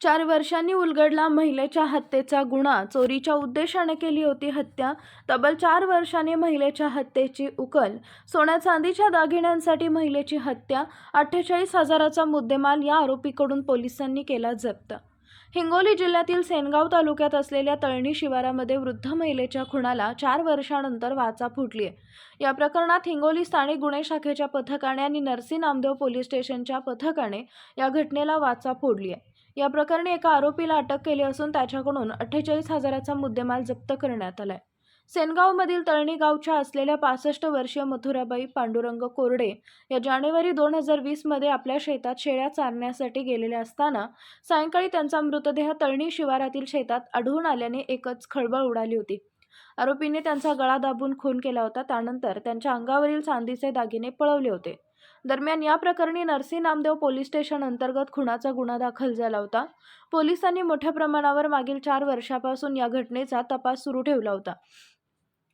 चार वर्षांनी उलगडला महिलेच्या हत्येचा गुन्हा. चोरीच्या उद्देशाने केली होती हत्या तब्बल चार वर्षांनी महिलेच्या हत्येची उकल. सोन्या चांदीच्या दागिन्यांसाठी महिलेची हत्या अठ्ठेचाळीस हजाराचा मुद्देमाल या आरोपीकडून पोलिसांनी केला जप्त. हिंगोली जिल्ह्यातील सेनगाव तालुक्यात असलेल्या तळणी शिवारामध्ये वृद्ध महिलेच्या खुणाला चार वर्षानंतर वाचा फुटली आहे या प्रकरणात हिंगोली स्थानिक गुन्हे शाखेच्या पथकाने आणि नरसी नामदेव पोलीस स्टेशनच्या पथकाने या घटनेला वाचा फोडली आहे या प्रकरणी एका आरोपीला अटक केली असून त्याच्याकडून अठ्ठेचाळीस हजाराचा मुद्देमाल जप्त करण्यात आलाय. सेनगावमधील तळणी गावच्या असलेल्या पासष्ट वर्षीय मथुराबाई पांडुरंग कोरडे या जानेवारी दोन हजार वीसमध्ये आपल्या शेतात शेळ्या चारण्यासाठी गेलेल्या असताना सायंकाळी त्यांचा मृतदेह तळणी शिवारातील शेतात आढळून आल्याने एकच खळबळ उडाली होती. आरोपीने त्यांचा गळा दाबून खून केला होता त्यानंतर त्यांच्या अंगावरील चांदीचे दागिने पळवले होते. दरम्यान या प्रकरणी नरसी नामदेव पोलीस स्टेशन अंतर्गत खुनाचा गुन्हा दाखल झाला होता. पोलिसांनी मोठ्या प्रमाणावर मागील चार वर्षापासून या घटनेचा तपास सुरू ठेवला होता.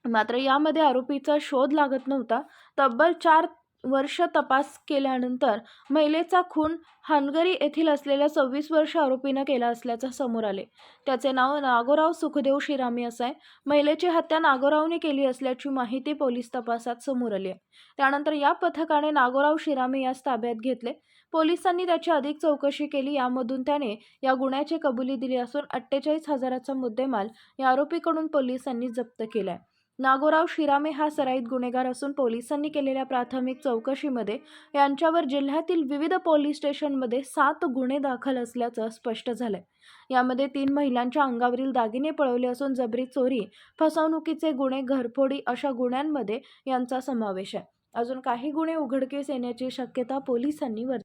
मात्र यामध्ये आरोपीचा शोध लागत नव्हता. तब्बल चार वर्ष तपास केल्यानंतर महिलेचा खून हानगरी येथील असलेल्या सव्वीस वर्ष आरोपीनं केला असल्याचं समोर आले. त्याचे नाव नागोराव सुखदेव शिरामी असं आहे. महिलेची हत्या नागोरावने केली असल्याची माहिती पोलीस तपासात समोर आली आहे. त्यानंतर या पथकाने नागोराव शिरामी यास ताब्यात घेतले. पोलिसांनी त्याची अधिक चौकशी केली. यामधून त्याने या गुन्ह्याची कबुली दिली असून अठ्ठेचाळीस हजाराचा मुद्देमाल या आरोपीकडून पोलिसांनी जप्त केलाय. नागोराव शिरामे हा सराईत गुन्हेगार असून पोलिसांनी केलेल्या प्राथमिक चौकशीमध्ये यांच्यावर जिल्ह्यातील विविध पोलीस स्टेशनमध्ये सात गुन्हे दाखल असल्याचं स्पष्ट झालंय. यामध्ये तीन महिलांच्या अंगावरील दागिने पळवले असून जबरी चोरी फसवणुकीचे गुन्हे घरफोडी अशा गुन्ह्यांमध्ये यांचा समावेश आहे. अजून काही गुन्हे उघडकीस येण्याची शक्यता पोलिसांनी वर्तवली